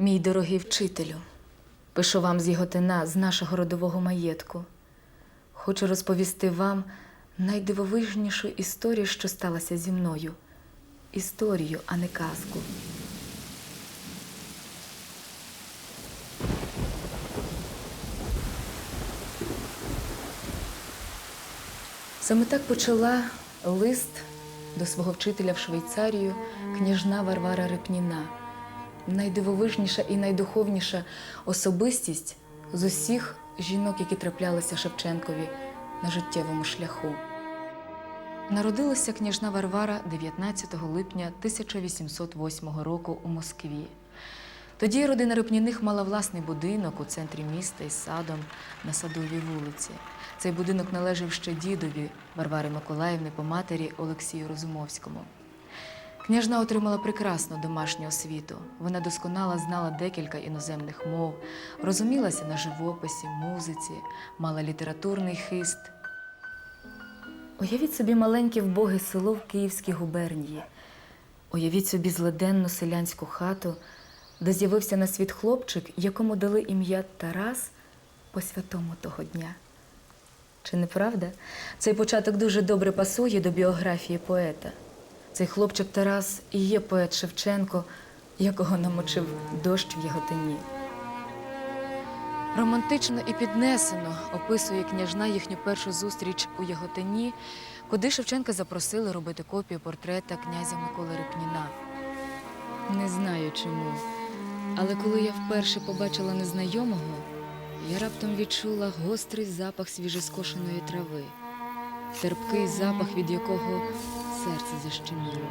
Мій дорогий вчителю, пишу вам з Єготина, з нашого родового маєтку. Хочу розповісти вам найдивовижнішу історію, що сталася зі мною. Історію, а не казку. Саме так почала лист до свого вчителя в Швейцарію княжна Варвара Репніна, найдивовижніша і найдуховніша особистість з усіх жінок, які траплялися Шевченкові на життєвому шляху. Народилася княжна Варвара 19 липня 1808 року у Москві. Тоді родина Репніних мала власний будинок у центрі міста із садом на садовій вулиці. Цей будинок належав ще дідові Варвари Миколаївни по матері Олексію Розумовському. Княжна отримала прекрасну домашню освіту. Вона досконало знала декілька іноземних мов, розумілася на живописі, музиці, мала літературний хист. Уявіть собі маленьке вбоге село в Київській губернії. Уявіть собі злиденну селянську хату, де з'явився на світ хлопчик, якому дали ім'я Тарас по святому того дня. Чи не правда? Цей початок дуже добре пасує до біографії поета. Цей хлопчик Тарас і є поет Шевченко, якого намочив дощ в Яготині. Романтично і піднесено описує княжна їхню першу зустріч у Яготині, куди Шевченка запросили робити копію портрета князя Миколи Репніна. Не знаю чому, але коли я вперше побачила незнайомого, я раптом відчула гострий запах свіжескошеної трави, терпкий запах, від якого серце защеміло.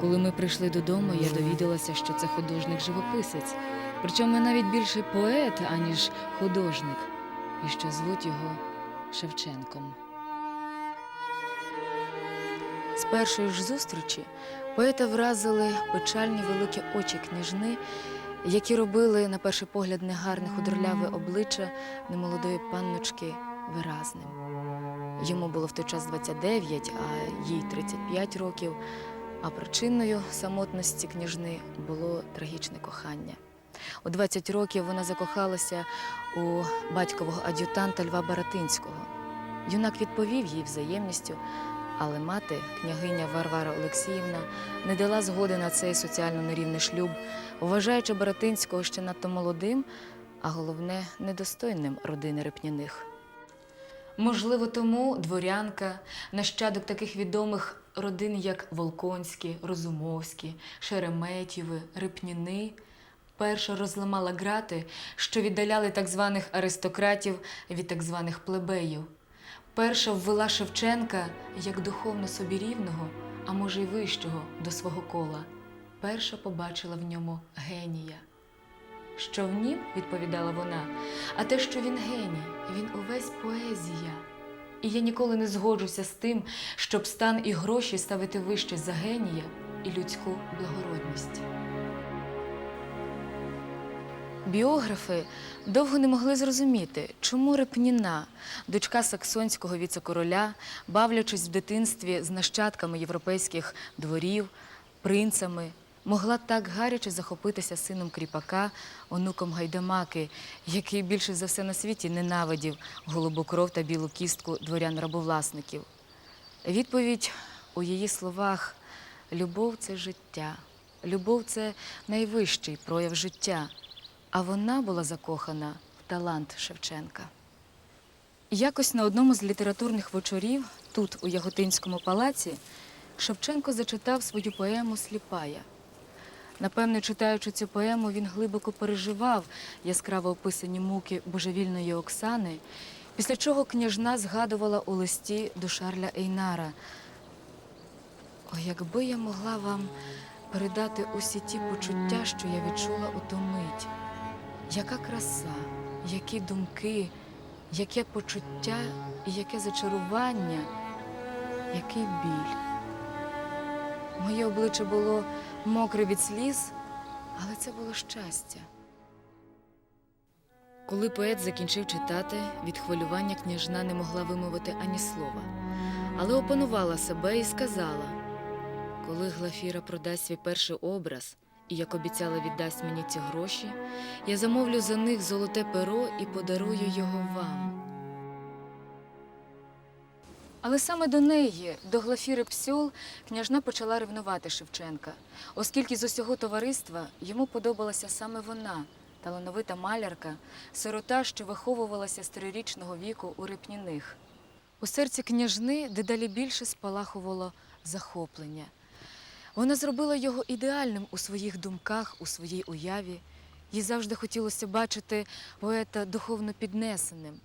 Коли ми прийшли додому, я довідалася, що це художник-живописець, причому навіть більше поет, аніж художник, і що звуть його Шевченком. З першої ж зустрічі поета вразили печальні великі очі княжни, які робили, на перший погляд, негарне худорляве обличчя немолодої панночки виразним. Йому було в той час 29, а їй 35 років. А причиною самотності княжни було трагічне кохання. У 20 років вона закохалася у батькового ад'ютанта Льва Баратинського. Юнак відповів їй взаємністю, але мати, княгиня Варвара Олексіївна, не дала згоди на цей соціально нерівний шлюб, вважаючи Баратинського ще надто молодим, а головне недостойним родини Репняних. Можливо, тому дворянка, нащадок таких відомих родин, як Волконські, Розумовські, Шереметєви, Репніни, перша розламала грати, що віддаляли так званих аристократів від так званих плебеїв. Перша ввела Шевченка як духовно собі рівного, а може й вищого до свого кола. Перша побачила в ньому генія. Що в нім, відповідала вона, а те, що він геній, він увесь поезія. І я ніколи не згоджуся з тим, щоб стан і гроші ставити вище за генія і людську благородність. Біографи довго не могли зрозуміти, чому Репніна, дочка саксонського віцекороля, бавлячись в дитинстві з нащадками європейських дворів, принцами, могла так гаряче захопитися сином кріпака, онуком гайдамаки, який більше за все на світі ненавидів голубу кров та білу кістку дворян-рабовласників. Відповідь у її словах: любов це життя, любов це найвищий прояв життя. А вона була закохана в талант Шевченка. Якось на одному з літературних вечорів, тут, у Яготинському палаці, Шевченко зачитав свою поему Сліпая. Напевне, читаючи цю поему, він глибоко переживав яскраво описані муки божевільної Оксани, після чого княжна згадувала у листі до Шарля Ейнара. О, якби я могла вам передати усі ті почуття, що я відчула у ту мить. Яка краса, які думки, яке почуття і яке зачарування, який біль. Моє обличчя було мокре від сліз, але це було щастя. Коли поет закінчив читати, від хвилювання княжна не могла вимовити ані слова, але опанувала себе і сказала: коли Глафіра продасть свій перший образ і як обіцяла віддасть мені ці гроші, я замовлю за них золоте перо і подарую його вам. Але саме до неї, до Глафіри Псьол, княжна почала ревнувати Шевченка, оскільки з усього товариства йому подобалася саме вона, талановита малярка, сирота, що виховувалася з трирічного віку у Рипніних. У серці княжни дедалі більше спалахувало захоплення. Вона зробила його ідеальним у своїх думках, у своїй уяві. Їй завжди хотілося бачити поета духовно піднесеним.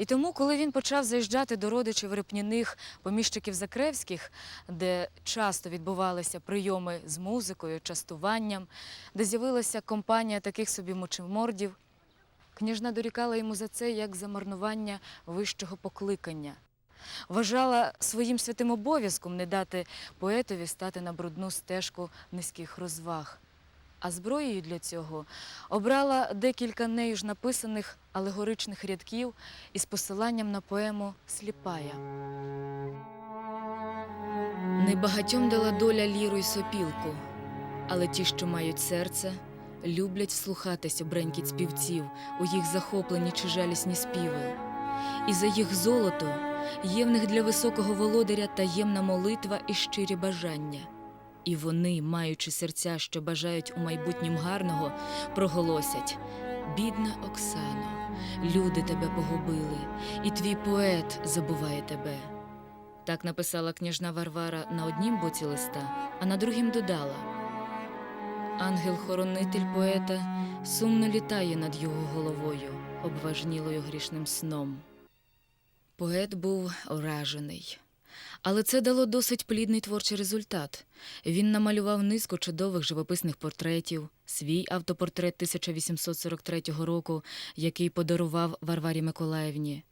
І тому, коли він почав заїжджати до родичів репняних поміщиків Закревських, де часто відбувалися прийоми з музикою, частуванням, де з'явилася компанія таких собі мочемордів, княжна дорікала йому за це як за марнування вищого покликання. Вважала своїм святим обов'язком не дати поетові стати на брудну стежку низьких розваг. А зброєю для цього обрала декілька нею ж написаних алегоричних рядків із посиланням на поему Сліпая. Небагатьом дала доля ліру й сопілку, але ті, що мають серце, люблять вслухатися бренькіт співців у їх захоплені чи жалісні співи. І за їх золото є в них для високого володаря таємна молитва і щирі бажання. І вони, маючи серця, що бажають у майбутнім гарного, проголосять: бідна Оксано, люди тебе погубили, і твій поет забуває тебе. Так написала княжна Варвара на однім боці листа, а на другім додала: Ангел-хоронитель поета сумно літає над його головою, обважнілою грішним сном. Поет був вражений. Але це дало досить плідний творчий результат. Він намалював низку чудових живописних портретів, свій автопортрет 1843 року, який подарував Варварі Миколаївні.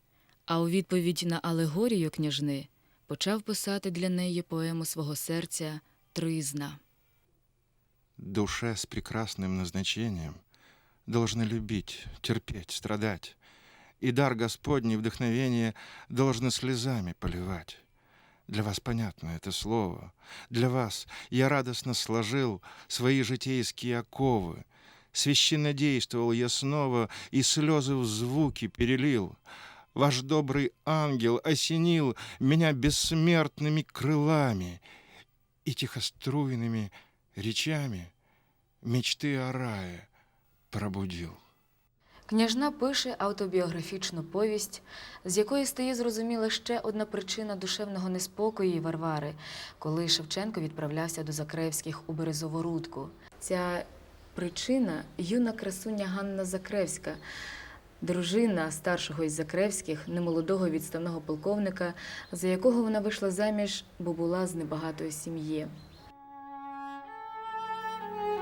А у відповідь на алегорію княжни почав писати для неї поему свого серця Тризна. Душе с прекрасным назначением должны любить, терпеть, страдать, и дар Господний вдохновение должны слезами поливать. Для вас понятно это слово. Для вас я радостно сложил свои житейские оковы. Священно действовал я снова и слезы в звуки перелил. Ваш добрый ангел осенил меня бессмертными крылами и тихоструйными речами мечты о рае пробудил. Княжна пише автобіографічну повість, з якої стає зрозуміла ще одна причина душевного неспокою Варвари, коли Шевченко відправлявся до Закревських у Березову Рудку. Ця причина юна красуня Ганна Закревська, дружина старшого із Закревських, немолодого відставного полковника, за якого вона вийшла заміж, бо була з небагатої сім'ї.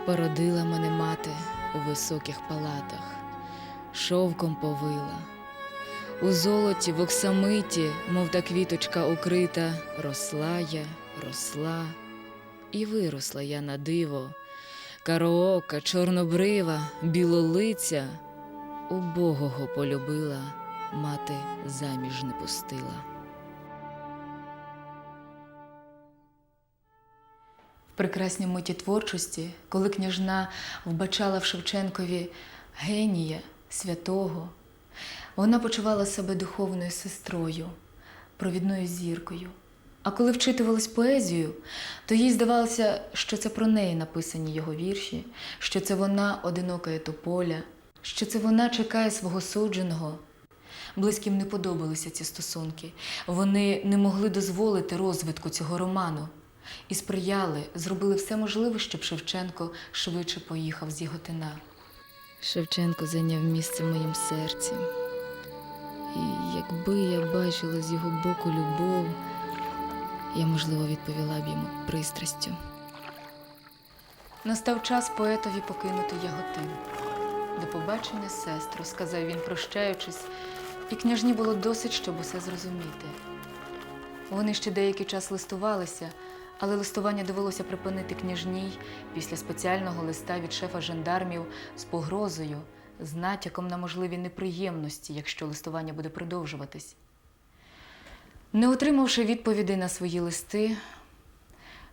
Породила мене мати у високих палатах шовком повила. У золоті, в оксамиті, мов та квіточка укрита, росла я, росла, і виросла я на диво, кароока, чорнобрива, білолиця, убогого полюбила, мати заміж не пустила. В прекрасній миті творчості, коли княжна вбачала в Шевченкові генія, святого, вона почувала себе духовною сестрою, провідною зіркою. А коли вчитувалась поезію, то їй здавалося, що це про неї написані його вірші, що це вона одинока тополя, що це вона чекає свого судженого. Близьким не подобалися ці стосунки. Вони не могли дозволити розвитку цього роману і сприяли, зробили все можливе, щоб Шевченко швидше поїхав з Яготина. Шевченко зайняв місце в моїм серці. І якби я бачила з його боку любов, я, можливо, відповіла б йому пристрастю. Настав час поетові покинути Яготин. До побачення, сестро, сказав він, прощаючись, і княжні було досить, щоб усе зрозуміти. Вони ще деякий час листувалися, але листування довелося припинити княжній після спеціального листа від шефа жандармів з погрозою, з натяком на можливі неприємності, якщо листування буде продовжуватись. Не отримавши відповідей на свої листи,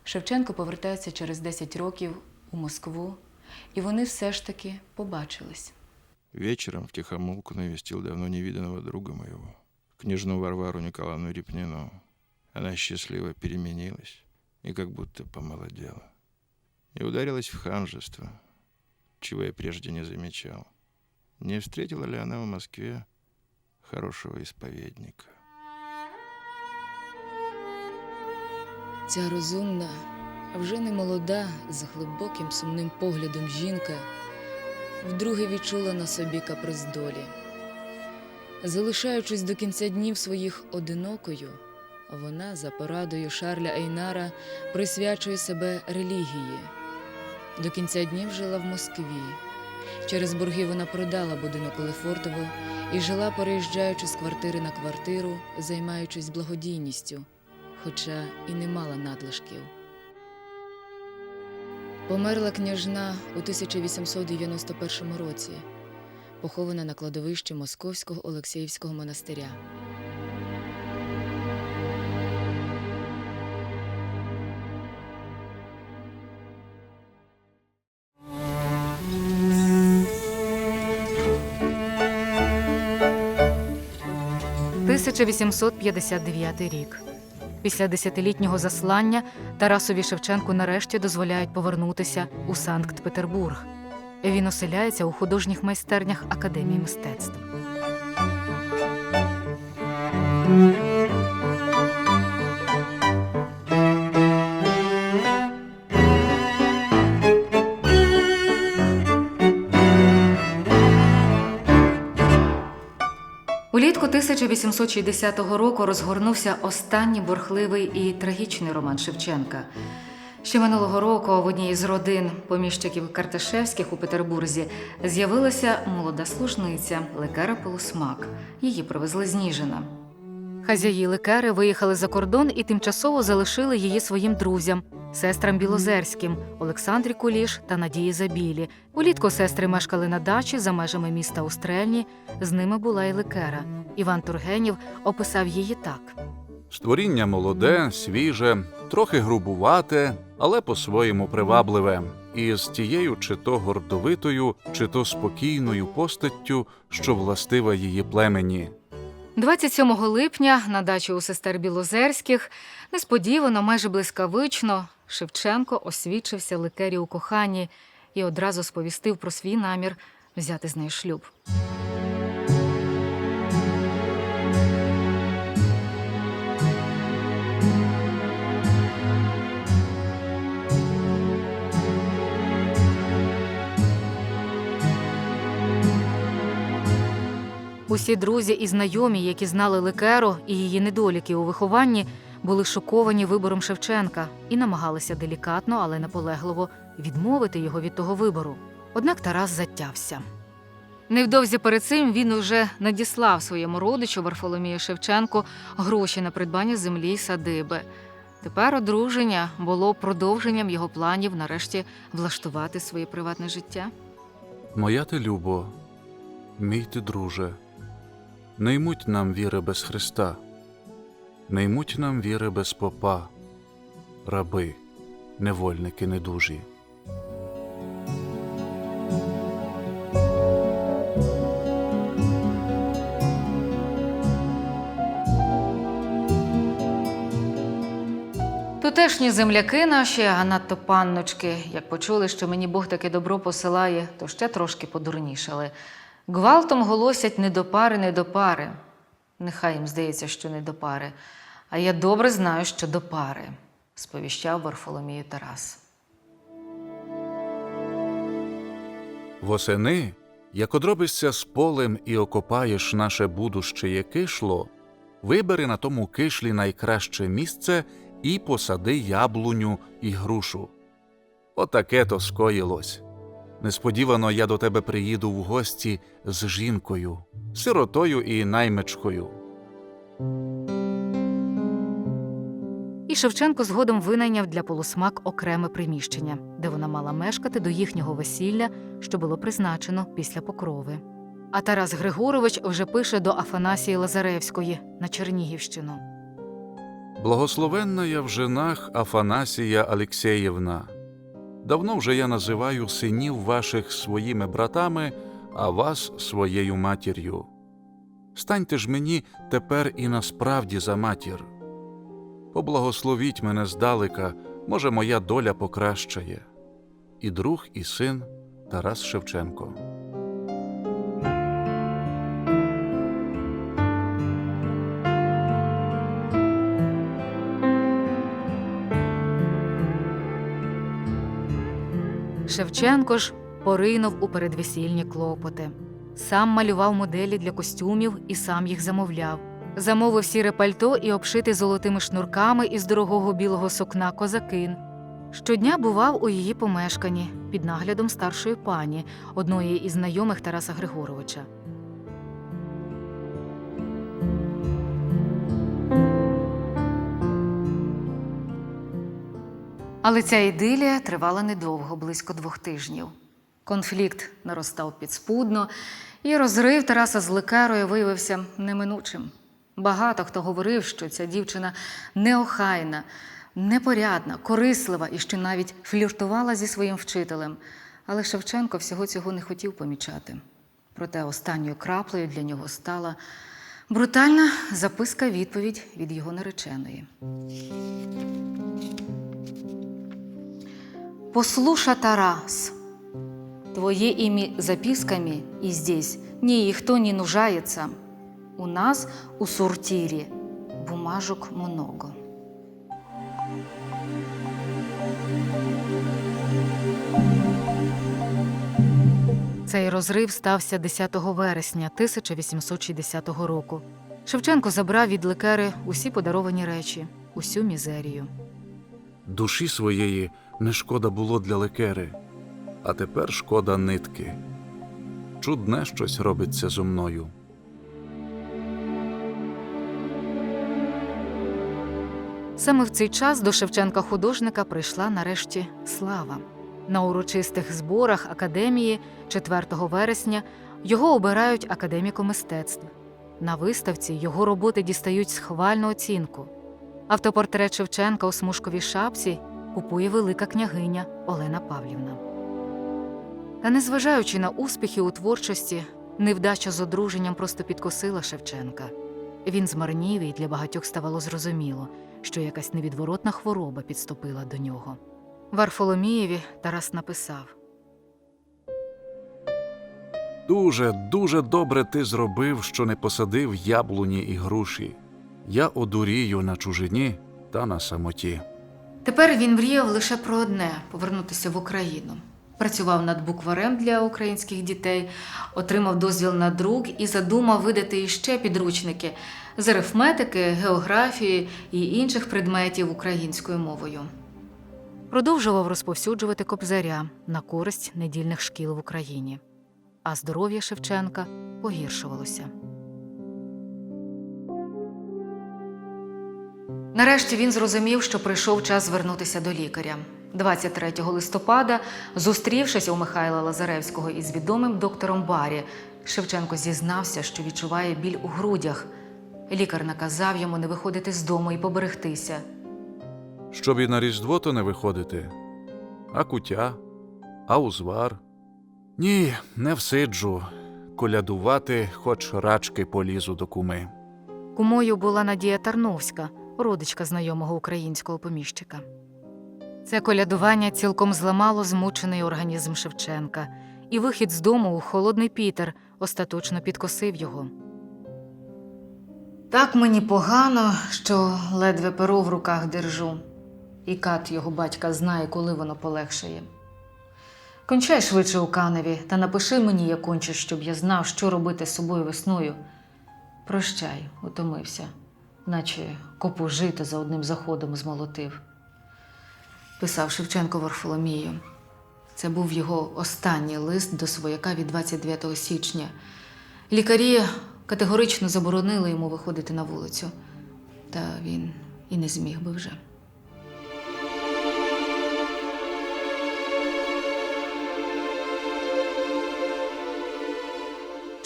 Шевченко повертається через 10 років у Москву і вони все ж таки побачились. Вечером втихомолку навестил давно невиданного друга моего, княжну Варвару Николаевну Репнину. Она счастливо переменилась и как будто помолодела. И ударилась в ханжество, чего я прежде не замечал. Не встретила ли она в Москве хорошего исповедника? Ця розумна, а вже не молода, з глибоким сумним поглядом жінка вдруге відчула на собі каприз долі. Залишаючись до кінця днів своїх одинокою, Вона за порадою Шарля Ейнара присвячує себе релігії. До кінця днів жила в Москві. Через борги вона продала будинок Лефортово і жила, переїжджаючи з квартири на квартиру, займаючись благодійністю хоча і не мала надлишків. Померла княжна у 1891 році, похована на кладовищі Московського Олексіївського монастиря. – 1859 рік. Після десятилітнього заслання Тарасові Шевченку нарешті дозволяють повернутися у Санкт-Петербург. Він оселяється у художніх майстернях Академії мистецтв. 1860 року розгорнувся останній бурхливий і трагічний роман Шевченка. Ще минулого року в одній з родин поміщиків Карташевських у Петербурзі з'явилася молода служниця Лекера Полусмак. Її привезли з Ніжина. Хазяї Лекери виїхали за кордон і тимчасово залишили її своїм друзям, сестрам Білозерським, Олександрі Куліш та Надії Забілі. Улітку сестри мешкали на дачі за межами міста Устрельні. З ними була і Лекера. Іван Тургенів описав її так. Створіння молоде, свіже, трохи грубувате, але по-своєму привабливе, і з тією чи то гордовитою, чи то спокійною постаттю, що властива її племені. 27 липня на дачі у сестер Білозерських несподівано, майже блискавично, Шевченко освічився ликері у коханні і одразу сповістив про свій намір взяти з нею шлюб. Усі друзі і знайомі, які знали Лекеру і її недоліки у вихованні, були шоковані вибором Шевченка і намагалися делікатно, але наполегливо відмовити його від того вибору. Однак Тарас затявся. Невдовзі перед цим він уже надіслав своєму родичу Варфоломію Шевченку гроші на придбання землі й садиби. Тепер одруження було продовженням його планів нарешті влаштувати своє приватне життя. Моя ти любо, мій ти друже, не ймуть нам віри без Христа, не ймуть нам віри без попа, раби, невольники недужі. Тутешні земляки наші, а надто панночки, як почули, що мені Бог таке добро посилає, то ще трошки подурнішали. Гвалтом голосять не до пари, не до пари. Нехай їм здається, що не до пари. А я добре знаю, що до пари, сповіщав Варфоломію Тарас. Восени, як одробишся з полем і окопаєш наше будуще є кишло, вибери на тому кишлі найкраще місце і посади яблуню і грушу. Отаке то скоїлось. Несподівано я до тебе приїду в гості з жінкою, сиротою і наймичкою. І Шевченко згодом винайняв для полусмак окреме приміщення, де вона мала мешкати до їхнього весілля, що було призначено після покрови. А Тарас Григорович вже пише до Афанасії Лазаревської на Чернігівщину. Благословенна я в женах Афанасія Алексеєвна. Давно вже я називаю синів ваших своїми братами, а вас своєю матір'ю. Станьте ж мені тепер і насправді за матір. Поблагословіть мене здалека, може, моя доля покращає. І друг, і син Тарас Шевченко. Шевченко ж поринув у передвесільні клопоти. Сам малював моделі для костюмів і сам їх замовляв. Замовив сіре пальто і обшитий золотими шнурками із дорогого білого сукна козакин. Щодня бував у її помешканні під наглядом старшої пані, одної із знайомих Тараса Григоровича. Але ця ідилія тривала недовго, близько двох тижнів. Конфлікт наростав підспудно, і розрив Тараса з лекарою виявився неминучим. Багато хто говорив, що ця дівчина неохайна, непорядна, корислива і що навіть фліртувала зі своїм вчителем. Але Шевченко всього цього не хотів помічати. Проте останньою краплею для нього стала брутальна записка відповідь від його нареченої. Послуша, Тарас, твоеими записками и здесь никто не нужается. У нас у сортире бумажек много. Цей розрив стався 10 вересня 1860 року. Шевченко забрав від лекери усі подаровані речі, усю мізерію. Душі своєї не шкода було для лекери, а тепер шкода нитки. Чудне щось робиться зо мною. Саме в цей час до Шевченка художника прийшла нарешті слава. На урочистих зборах академії 4 вересня його обирають академіком мистецтв. На виставці його роботи дістають схвальну оцінку. Автопортрет Шевченка у смужковій шапці купує велика княгиня Олена Павлівна. Та незважаючи на успіхи у творчості, невдача з одруженням просто підкосила Шевченка. Він змарнів і для багатьох ставало зрозуміло, що якась невідворотна хвороба підступила до нього. Варфоломієві Тарас написав: Дуже, дуже добре ти зробив, що не посадив яблуні і груші. Я одурію на чужині та на самоті. Тепер він мріяв лише про одне повернутися в Україну. Працював над букварем для українських дітей, отримав дозвіл на друк і задумав видати іще підручники з арифметики, географії і інших предметів українською мовою. Продовжував розповсюджувати кобзаря на користь недільних шкіл в Україні. А здоров'я Шевченка погіршувалося. Нарешті він зрозумів, що прийшов час звернутися до лікаря. 23 листопада, зустрівшись у Михайла Лазаревського із відомим доктором Барі, Шевченко зізнався, що відчуває біль у грудях. Лікар наказав йому не виходити з дому і поберегтися. Щоб і на Різдво то не виходити. А кутя, а узвар. Ні, не всиджу. Колядувати, хоч рачки полізу до куми. Кумою була Надія Тарновська, родичка знайомого українського поміщика. Це колядування цілком зламало змучений організм Шевченка, і вихід з дому у холодний Пітер остаточно підкосив його. Так мені погано, що ледве перо в руках держу, і кат його батька знає, коли воно полегшає. Кончай швидше у каневі та напиши мені, як кончиш, щоб я знав, що робити з собою весною. Прощай, утомився, наче копу жита за одним заходом змолотив. Писав Шевченко Варфоломію. Це був його останній лист до свояка від 29 січня. Лікарі категорично заборонили йому виходити на вулицю, та він і не зміг би вже.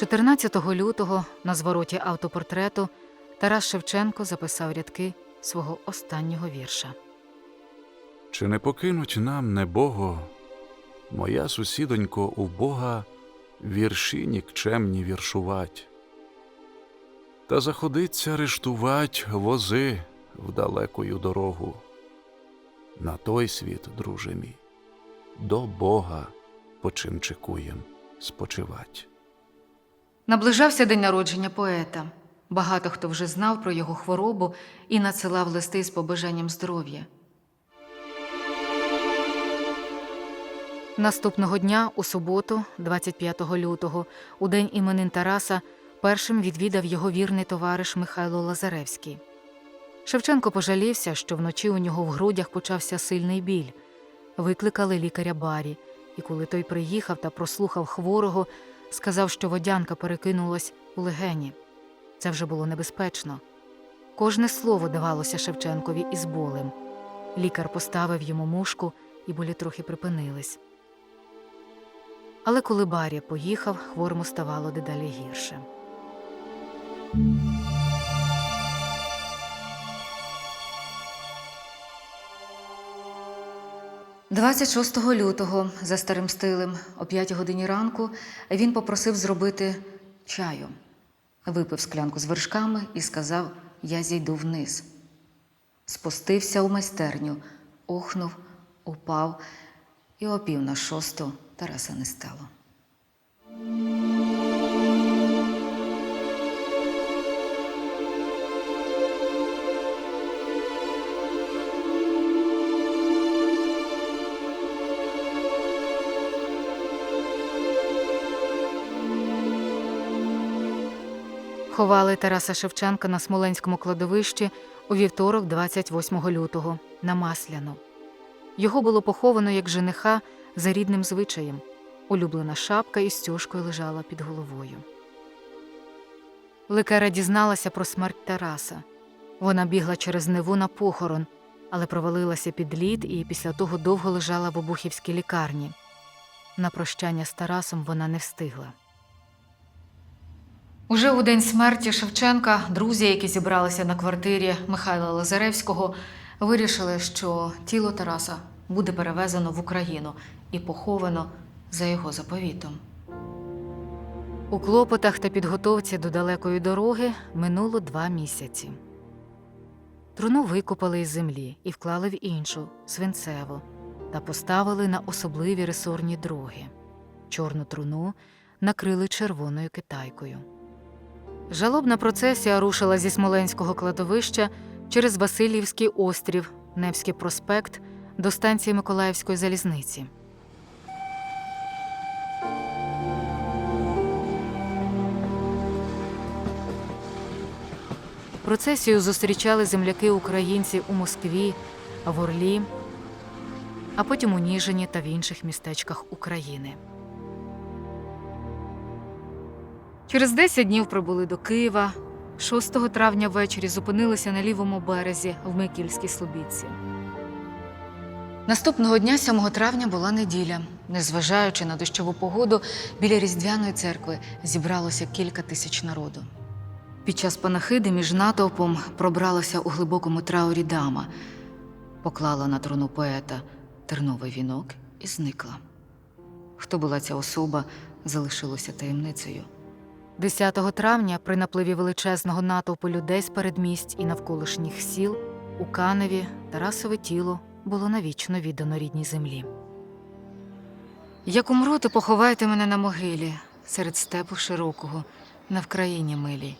«14 лютого на звороті автопортрету Тарас Шевченко записав рядки свого останнього вірша. Чи не покинуть нам небого, моя сусідонько у Бога вірші нікчемні віршувать, та заходиться рештувать вози в далекою дорогу. На той світ, друже мій, до Бога почимчикуєм спочивать. Наближався день народження поета. Багато хто вже знав про його хворобу і надсилав листи з побажанням здоров'я. Наступного дня, у суботу, 25 лютого, у день іменин Тараса, першим відвідав його вірний товариш Михайло Лазаревський. Шевченко пожалівся, що вночі у нього в грудях почався сильний біль. Викликали лікаря Барі, і коли той приїхав та прослухав хворого, сказав, що водянка перекинулась у легені. Це вже було небезпечно. Кожне слово давалося Шевченкові із болем. Лікар поставив йому мушку, і болі трохи припинились. Але коли Баря поїхав, хворому ставало дедалі гірше. «26 лютого за старим стилем о 5 годині ранку він попросив зробити чаю. Випив склянку з вершками і сказав: Я зійду вниз. Спустився у майстерню, охнув, упав, і о пів на шосту Тараса не стало. Ховали Тараса Шевченка на Смоленському кладовищі у вівторок, 28 лютого, на Масляну. Його було поховано як жениха за рідним звичаєм. Улюблена шапка із стяжкою лежала під головою. Лекара дізналася про смерть Тараса. Вона бігла через Неву на похорон, але провалилася під лід і після того довго лежала в обухівській лікарні. На прощання з Тарасом вона не встигла. Уже у день смерті Шевченка друзі, які зібралися на квартирі Михайла Лазаревського, вирішили, що тіло Тараса буде перевезено в Україну і поховано за його заповітом. У клопотах та підготовці до далекої дороги минуло два місяці. Труну викопали із землі і вклали в іншу свинцеву та поставили на особливі ресорні дроги. Чорну труну накрили червоною китайкою. Жалобна процесія рушила зі Смоленського кладовища через Васильівський острів, Невський проспект до станції Миколаївської залізниці. Процесію зустрічали земляки українці у Москві, в Орлі, а потім у Ніжині та в інших містечках України. Через 10 днів прибули до Києва. 6 травня ввечері зупинилися на лівому березі в Микільській Слобідці. Наступного дня, 7 травня, була неділя. Незважаючи на дощову погоду, біля Різдвяної церкви зібралося кілька тисяч народу. Під час панахиди між натовпом пробралася у глибокому траурі дама, поклала на труну поета терновий вінок і зникла. Хто була ця особа, залишилося таємницею. 10 травня, при напливі величезного натовпу людей з передмість і навколишніх сіл, у Каневі Тарасове тіло було навічно віддано рідній землі. Як умру, то поховайте мене на могилі серед степу широкого, на Вкраїні милій.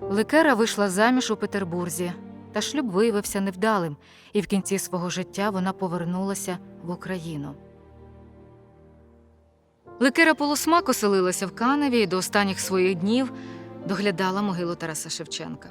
Лекера вийшла заміж у Петербурзі, та шлюб виявився невдалим, і в кінці свого життя вона повернулася в Україну. Лекера полусмак оселилася в Каневі і до останніх своїх днів доглядала могилу Тараса Шевченка.